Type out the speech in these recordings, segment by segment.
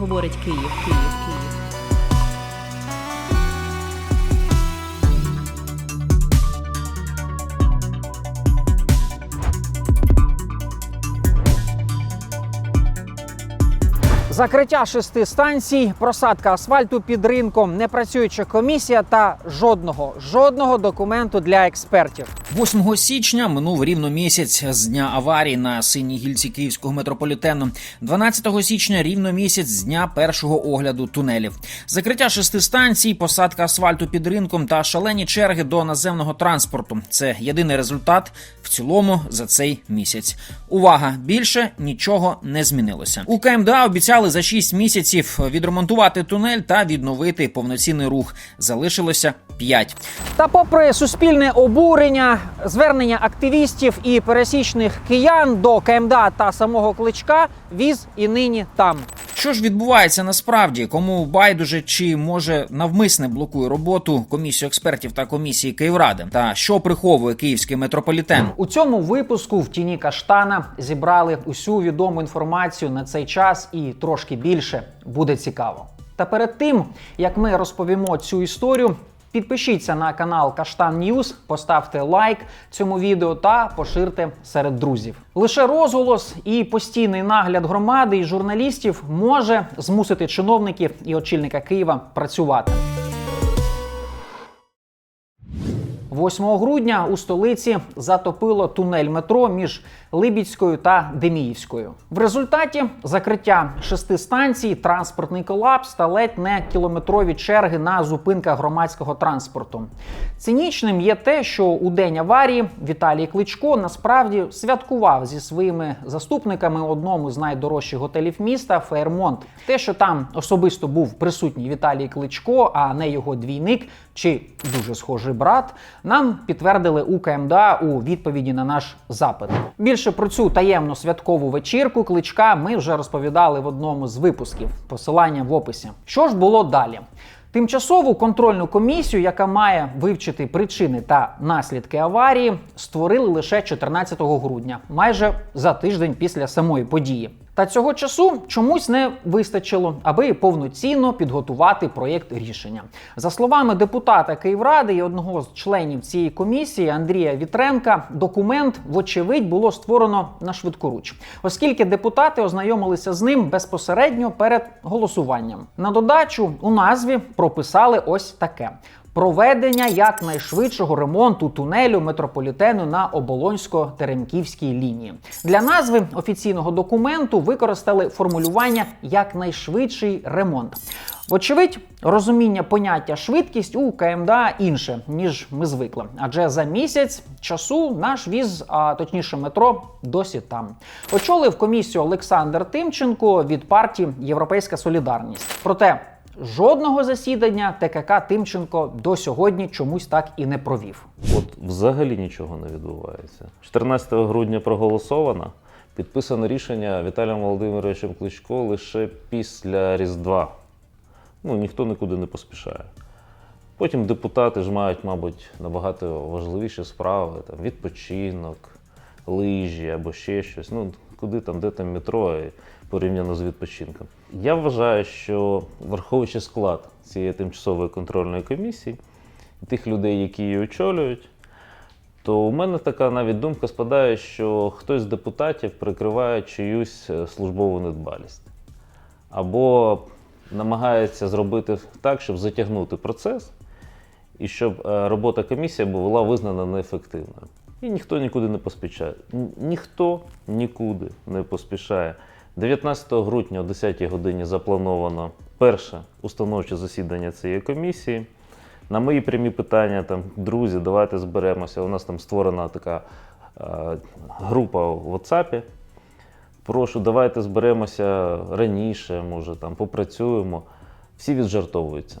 говорить Київ, Київ, Київ. Закриття шести станцій, просадка асфальту під ринком, непрацююча комісія та жодного жодного документу для експертів. 8 січня минув рівно місяць з дня аварії на синій гільці київського метрополітену. 12 січня рівно місяць з дня першого огляду тунелів. Закриття шести станцій, посадка асфальту під ринком та шалені черги до наземного транспорту. Це єдиний результат в цілому за цей місяць. Увага! Більше нічого не змінилося. У КМДА обіцяли за 6 місяців відремонтувати тунель та відновити повноцінний рух. Залишилося 5. Та, попри суспільне обурення, звернення активістів і пересічних киян до КМДА та самого кличка, віз і нині там. Що ж відбувається насправді? Кому байдуже чи може навмисне блокує роботу комісію експертів та комісії Київради? Та що приховує київський метрополітен? У цьому випуску в тіні каштана зібрали усю відому інформацію на цей час і трошки більше буде цікаво. Та перед тим як ми розповімо цю історію. Підпишіться на канал Каштан Ньюз, поставте лайк цьому відео та поширте серед друзів. Лише розголос і постійний нагляд громади і журналістів може змусити чиновників і очільника Києва працювати. 8 грудня у столиці затопило тунель метро між Либідською та Деміївською. В результаті закриття шести станцій, транспортний колапс та ледь не кілометрові черги на зупинках громадського транспорту. Цинічним є те, що у день аварії Віталій Кличко насправді святкував зі своїми заступниками одному з найдорожчих готелів міста Фейрмонт. Те, що там особисто був присутній Віталій Кличко, а не його двійник чи дуже схожий брат, нам підтвердили у КМДА у відповіді на наш запит. Більше про цю таємну святкову вечірку кличка ми вже розповідали в одному з випусків. Посилання в описі. Що ж було далі? Тимчасову контрольну комісію, яка має вивчити причини та наслідки аварії, створили лише 14 грудня, майже за тиждень після самої події. Та цього часу чомусь не вистачило, аби повноцінно підготувати проєкт рішення. За словами депутата Київради і одного з членів цієї комісії Андрія Вітренка, документ, вочевидь, було створено на швидкоруч, оскільки депутати ознайомилися з ним безпосередньо перед голосуванням. На додачу у назві прописали ось таке. Проведення якнайшвидшого ремонту тунелю метрополітену на Оболонсько-Теремківській лінії для назви офіційного документу використали формулювання якнайшвидший ремонт. Вочевидь, розуміння поняття швидкість у КМДА інше ніж ми звикли, адже за місяць часу наш віз, а точніше метро, досі там. Очолив комісію Олександр Тимченко від партії Європейська Солідарність. Проте Жодного засідання ТКК Тимченко до сьогодні чомусь так і не провів. От взагалі нічого не відбувається. 14 грудня проголосовано. Підписано рішення Віталієм Володимировичем Кличко лише після Різдва. Ну, ніхто нікуди не поспішає. Потім депутати ж мають, мабуть, набагато важливіші справи: там, відпочинок, лижі або ще щось. Ну, куди там, де там метро порівняно з відпочинком. Я вважаю, що враховуючи склад цієї тимчасової контрольної комісії, тих людей, які її очолюють, то у мене така навіть думка спадає, що хтось з депутатів прикриває чиюсь е, службову недбалість. Або намагається зробити так, щоб затягнути процес, і щоб е, робота комісії була визнана неефективною. І ніхто нікуди не поспішає. Ні- Ніхто нікуди не поспішає. 19 грудня о 10 годині заплановано перше установче засідання цієї комісії. На мої прямі питання, там, друзі, давайте зберемося. У нас там створена така е, група в WhatsApp. Прошу, давайте зберемося раніше, може, там попрацюємо. Всі віджартовуються.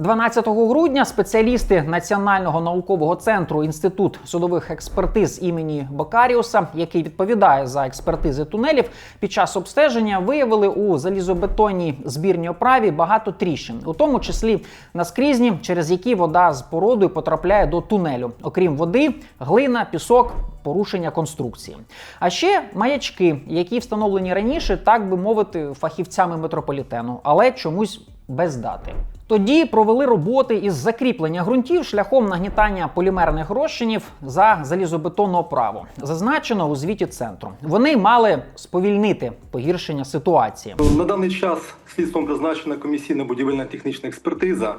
12 грудня спеціалісти Національного наукового центру Інститут судових експертиз імені Бакаріуса, який відповідає за експертизи тунелів, під час обстеження виявили у залізобетонній збірній оправі багато тріщин, у тому числі наскрізні, через які вода з породою потрапляє до тунелю. Окрім води, глина, пісок. Порушення конструкції. А ще маячки, які встановлені раніше, так би мовити, фахівцями метрополітену, але чомусь без дати. Тоді провели роботи із закріплення ґрунтів шляхом нагнітання полімерних розчинів за залізобетонну оправу. Зазначено у звіті центру. Вони мали сповільнити погіршення ситуації. На даний час слідством призначена комісійна будівельна технічна експертиза.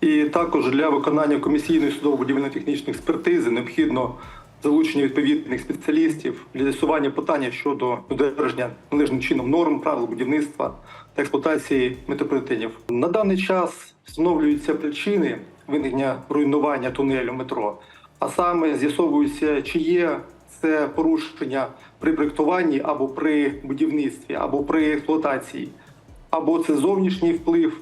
І також для виконання комісійної судово-будівельно-технічної експертизи необхідно залучення відповідних спеціалістів для з'ясування питання щодо додержання належним чином норм правил будівництва та експлуатації метрополітенів. На даний час встановлюються причини виникнення руйнування тунелю метро, а саме з'ясовується, чи є це порушення при проєктуванні або при будівництві, або при експлуатації, або це зовнішній вплив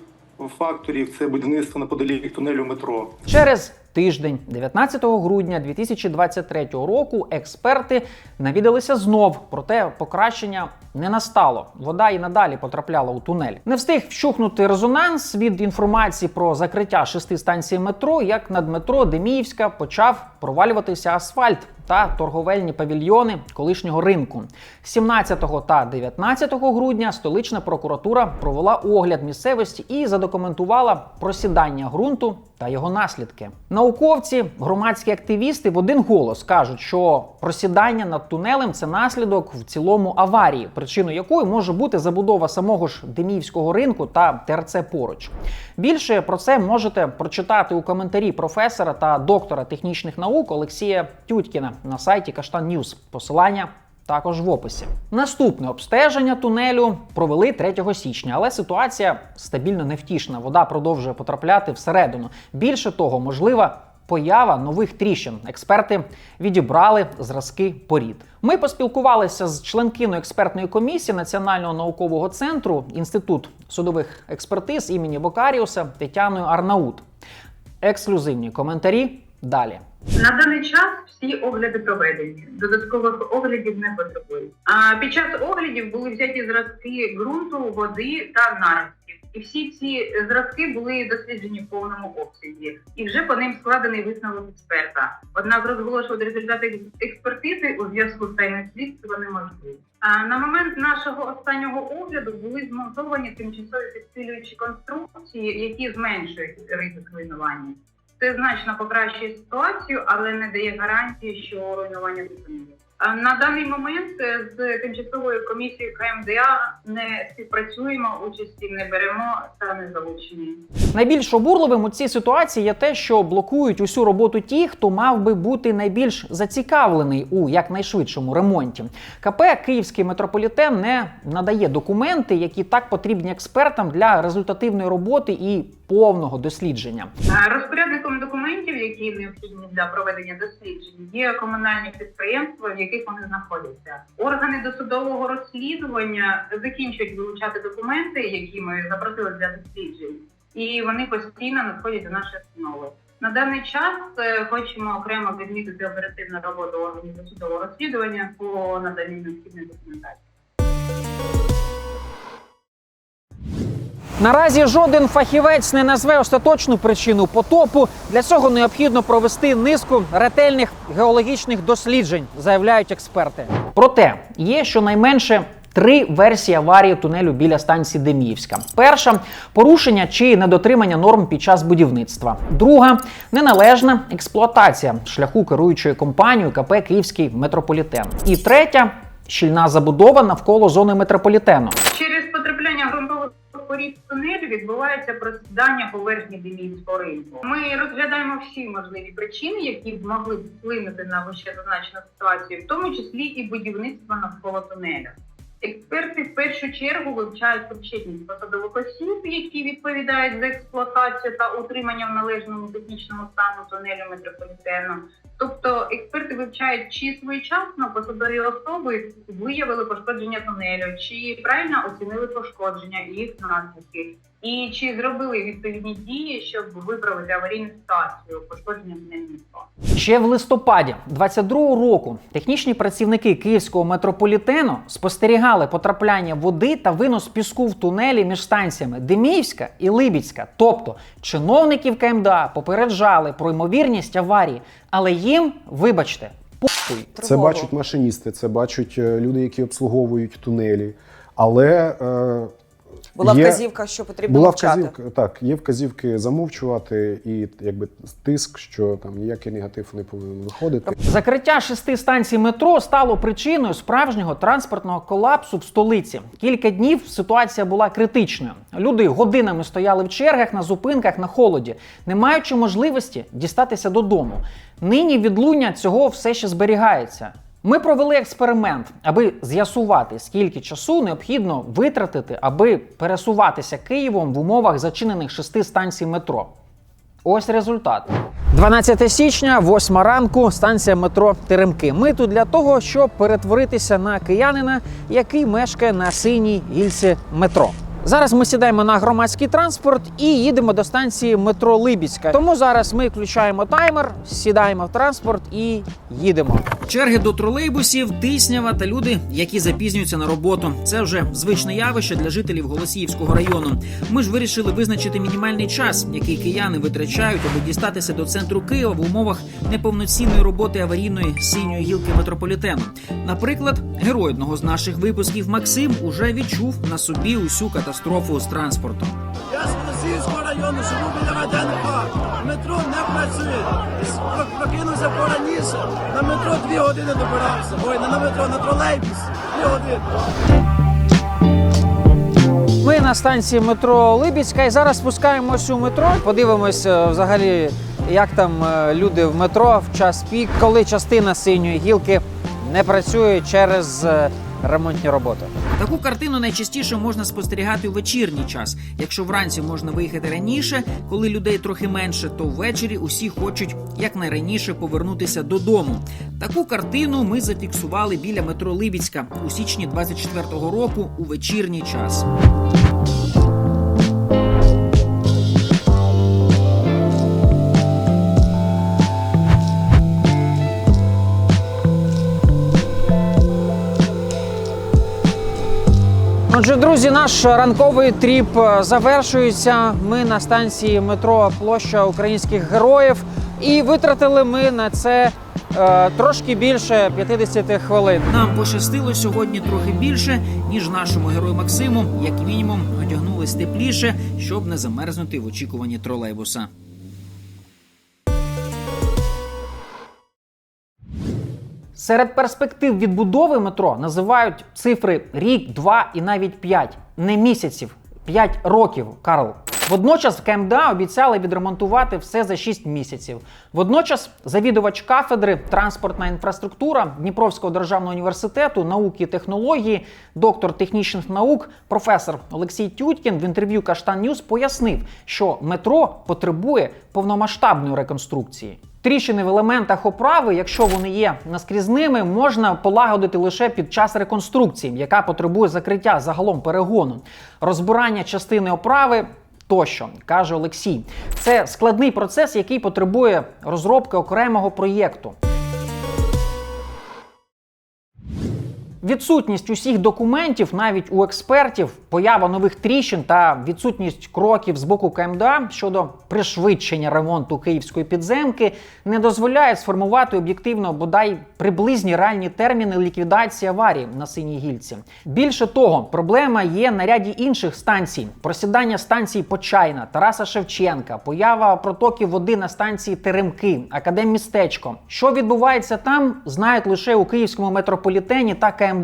факторів, це будівництво неподалік тунелю метро. Через тиждень, 19 грудня 2023 року, експерти навідалися знов, проте покращення не настало. Вода і надалі потрапляла у тунель. Не встиг вщухнути резонанс від інформації про закриття шести станцій метро, як над метро Деміївська почав провалюватися асфальт та торговельні павільйони колишнього ринку. 17 та 19 грудня столична прокуратура провела огляд місцевості і задокументувала просідання ґрунту та його наслідки. Науковці, громадські активісти в один голос кажуть, що просідання над тунелем це наслідок в цілому аварії, причиною якої може бути забудова самого ж Деміївського ринку та ТРЦ поруч. Більше про це можете прочитати у коментарі професора та доктора технічних наук Олексія Тютькіна на сайті Каштан Ньюс. Посилання також в описі. Наступне обстеження тунелю провели 3 січня, але ситуація стабільно невтішна. Вода продовжує потрапляти всередину. Більше того, можлива поява нових тріщин. Експерти відібрали зразки порід. Ми поспілкувалися з членкиною експертної комісії Національного наукового центру Інститут судових експертиз імені Бокаріуса Тетяною Арнаут. Ексклюзивні коментарі далі. На даний час всі огляди проведені. Додаткових оглядів не потребують. А під час оглядів були взяті зразки ґрунту, води та наростів. І всі ці зразки були досліджені в повному обсязі, і вже по ним складений висновок експерта. Однак розголошувати результати експертизи у зв'язку з тайним слідством неможливо. А на момент нашого останнього огляду були змонтовані тимчасові підсилюючі конструкції, які зменшують ризик руйнування. Це значно покращує ситуацію, але не дає гарантії, що руйнування зупиниться. На даний момент е, з тимчасовою комісією КМДА не співпрацюємо, участі не беремо та не залучені. Найбільш обурливим у цій ситуації є те, що блокують усю роботу ті, хто мав би бути найбільш зацікавлений у якнайшвидшому ремонті. КП Київський метрополітен не надає документи, які так потрібні експертам для результативної роботи і повного дослідження. Розпорядником документів, які необхідні для проведення досліджень, є комунальні підприємства, в яких вони знаходяться. Органи досудового розслідування закінчують вилучати документи, які ми запросили для досліджень, і вони постійно надходять до нашої установи. На даний час е, хочемо окремо відмітити оперативну роботу органів досудового розслідування по наданню необхідної документації. Наразі жоден фахівець не назве остаточну причину потопу. Для цього необхідно провести низку ретельних геологічних досліджень, заявляють експерти. Проте є щонайменше. Три версії аварії тунелю біля станції Деміївська. Перша порушення чи недотримання норм під час будівництва. Друга неналежна експлуатація шляху керуючої компанією КП Київський метрополітен. І третя щільна забудова навколо зони метрополітену. Порід тунелю відбувається просідання поверхні Деміївського ринку. Ми розглядаємо всі можливі причини, які б могли вплинути на вище зазначену ситуацію, в тому числі і будівництво навколо тунелю. Експерти в першу чергу вивчають причетність посадових осіб, які відповідають за експлуатацію та утримання в належному технічному стану тунелю метрополітену. Тобто експерти вивчають, чи своєчасно посадові особи виявили пошкодження тунелю, чи правильно оцінили пошкодження і їх наслідки, І чи зробили відповідні дії, щоб виправити аварійну ситуацію пошкодження метро? Ще в листопаді 22-го року технічні працівники київського метрополітену спостерігали потрапляння води та винос піску в тунелі між станціями Деміївська і Либідська. Тобто чиновників КМДА попереджали про ймовірність аварії, але їм, вибачте, похуй. Це бачать машиністи, це бачать е, люди, які обслуговують тунелі. Але е, Була є, вказівка, що потрібно була мовчати. вказівка, так, є вказівки замовчувати і якби тиск, що там ніякий негатив не повинен виходити. Закриття шести станцій метро стало причиною справжнього транспортного колапсу в столиці. Кілька днів ситуація була критичною. Люди годинами стояли в чергах на зупинках на холоді, не маючи можливості дістатися додому. Нині відлуння цього все ще зберігається. Ми провели експеримент, аби з'ясувати, скільки часу необхідно витратити, аби пересуватися Києвом в умовах зачинених шести станцій метро. Ось результат. 12 січня, 8 ранку, станція метро Теремки. Ми тут для того, щоб перетворитися на киянина, який мешкає на синій гільці метро. Зараз ми сідаємо на громадський транспорт і їдемо до станції метро Либідська. Тому зараз ми включаємо таймер, сідаємо в транспорт і їдемо. Черги до тролейбусів, тиснява та люди, які запізнюються на роботу. Це вже звичне явище для жителів Голосіївського району. Ми ж вирішили визначити мінімальний час, який кияни витрачають, аби дістатися до центру Києва в умовах неповноцінної роботи аварійної синьої гілки метрополітену. Наприклад, герой одного з наших випусків Максим уже відчув на собі усю катастрофу з транспортом. Я з Російського району живу біля. Метро не працює. Прокинувся пораніше. На метро дві години добирався. Ой, не на метро, на тролейбус. Дві години. Ми на станції метро Либідська і зараз спускаємось у метро. Подивимось е, взагалі, як там е, люди в метро в час пік, коли частина синьої гілки не працює через е, ремонтні роботи. Таку картину найчастіше можна спостерігати у вечірній час. Якщо вранці можна виїхати раніше, коли людей трохи менше, то ввечері усі хочуть якнайраніше повернутися додому. Таку картину ми зафіксували біля метро Либіцька у січні 24-го року у вечірній час. Отже, друзі, наш ранковий тріп е, завершується. Ми на станції метро Площа Українських Героїв. І витратили ми на це е, трошки більше 50 хвилин. Нам пощастило сьогодні трохи більше, ніж нашому герою Максиму, як мінімум, одягнулись тепліше, щоб не замерзнути в очікуванні тролейбуса. Серед перспектив відбудови метро називають цифри рік, два і навіть п'ять. Не місяців, п'ять років, Карл. Водночас в КМДА обіцяли відремонтувати все за 6 місяців. Водночас завідувач кафедри транспортна інфраструктура Дніпровського державного університету науки і технології, доктор технічних наук, професор Олексій Тютькін в інтерв'ю Каштан Ньюс пояснив, що метро потребує повномасштабної реконструкції. Тріщини в елементах оправи, якщо вони є наскрізними, можна полагодити лише під час реконструкції, яка потребує закриття загалом перегону, розбирання частини оправи. Тощо каже Олексій, це складний процес, який потребує розробки окремого проєкту. Відсутність усіх документів, навіть у експертів, поява нових тріщин та відсутність кроків з боку КМДА щодо пришвидшення ремонту київської підземки не дозволяє сформувати об'єктивно бодай приблизні реальні терміни ліквідації аварії на синій гільці. Більше того, проблема є на ряді інших станцій: просідання станції Почайна, Тараса Шевченка, поява протоків води на станції Теремки, Академмістечко. Що відбувається там, знають лише у київському метрополітені та КМДА.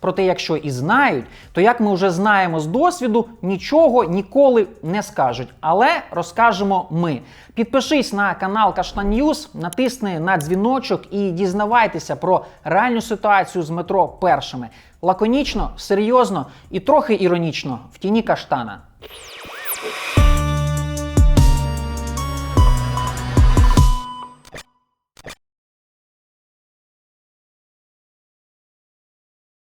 Проте, якщо і знають, то як ми вже знаємо з досвіду, нічого ніколи не скажуть. Але розкажемо ми. Підпишись на канал Каштан Ньюс, натисни на дзвіночок і дізнавайтеся про реальну ситуацію з метро першими. Лаконічно, серйозно і трохи іронічно в тіні каштана.